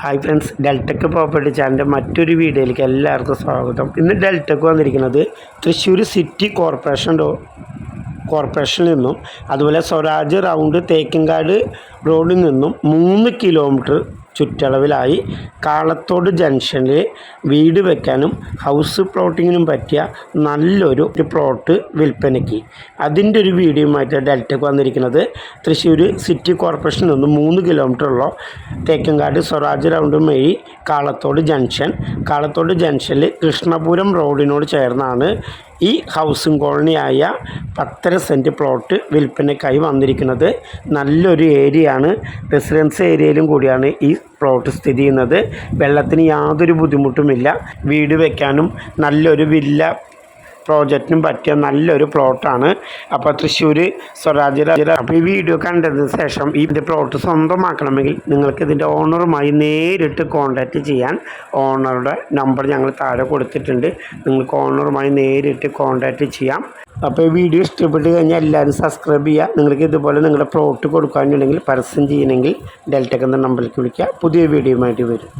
Hi friends ഡെൽറ്റക്ക് property ചാനലിന്റെ മറ്റൊരു വീഡിയോയിലേക്ക് എല്ലാവർക്കും സ്വാഗതം. ഇന്ന് ഡെൽറ്റക്ക് വന്നിരിക്കുന്നത് തൃശ്ശൂർ സിറ്റി കോർപ്പറേഷൻ കോർപ്പറേഷനിൽ നിന്നും അതുപോലെ സ്വരാജ് റൗണ്ട് തേക്കിൻകാട് റോഡിൽ നിന്നും മൂന്ന് കിലോമീറ്റർ ചുറ്റളവിലായി കാളത്തോട് ജംഗ്ഷനിൽ വീട് വെക്കാനും ഹൗസ് പ്ലോട്ടിങ്ങിനും പറ്റിയ നല്ലൊരു പ്ലോട്ട് വിൽപ്പനയ്ക്ക്. അതിന്റെ ഒരു വീഡിയോയുമായിട്ട് ഡെൽറ്റക്ക് വന്നിരിക്കുന്നത്. തൃശ്ശൂർ സിറ്റി കോർപ്പറേഷനിൽ നിന്ന് മൂന്ന് കിലോമീറ്റർ ഉള്ള തേക്കങ്കാട് സ്വരാജ് റൗണ്ട് വഴി കാളത്തോട് ജംഗ്ഷൻ. കാളത്തോട് ജംഗ്ഷനിൽ കൃഷ്ണപുരം റോഡിനോട് ചേർന്നാണ് ഈ ഹൗസിംഗ് കോളനിയായ പത്തര സെന്റ് പ്ലോട്ട് വിൽപ്പനയ്ക്കായി വന്നിരിക്കുന്നത്. നല്ലൊരു ഏരിയയാണ്. റെസിഡൻസ് ഏരിയയിലും കൂടിയാണ് ഈ പ്ലോട്ട് സ്ഥിതി ചെയ്യുന്നത്. വെള്ളത്തിന് യാതൊരു ബുദ്ധിമുട്ടുമില്ല. വീട് വയ്ക്കാനും നല്ലൊരു വില്ല പ്രോജക്റ്റിനും പറ്റിയ നല്ലൊരു പ്ലോട്ടാണ്. അപ്പോൾ തൃശ്ശൂർ സ്വരാജ് രാജ അപ്പോൾ ഈ വീഡിയോ കണ്ടതിന് ശേഷം ഈ പ്ലോട്ട് സ്വന്തമാക്കണമെങ്കിൽ നിങ്ങൾക്ക് ഇതിന്റെ ഓണറുമായി നേരിട്ട് കോൺടാക്റ്റ് ചെയ്യാൻ ഓണറുടെ നമ്പർ ഞങ്ങൾ താഴെ കൊടുത്തിട്ടുണ്ട്. നിങ്ങൾക്ക് ഓണറുമായി നേരിട്ട് കോൺടാക്റ്റ് ചെയ്യാം. അപ്പോൾ ഈ വീഡിയോ ഇഷ്ടപ്പെട്ട് കഴിഞ്ഞാൽ എല്ലാവരും സബ്സ്ക്രൈബ് ചെയ്യുക. നിങ്ങൾക്ക് ഇതുപോലെ നിങ്ങളുടെ പ്ലോട്ട് കൊടുക്കാനുണ്ടെങ്കിൽ പരസ്യം ചെയ്യണമെങ്കിൽ ഡെൽറ്റക്ക് എന്ന നമ്പറിലേക്ക് വിളിക്കുക. പുതിയ വീഡിയോ വീഡിയോയുമായിട്ട് വരും.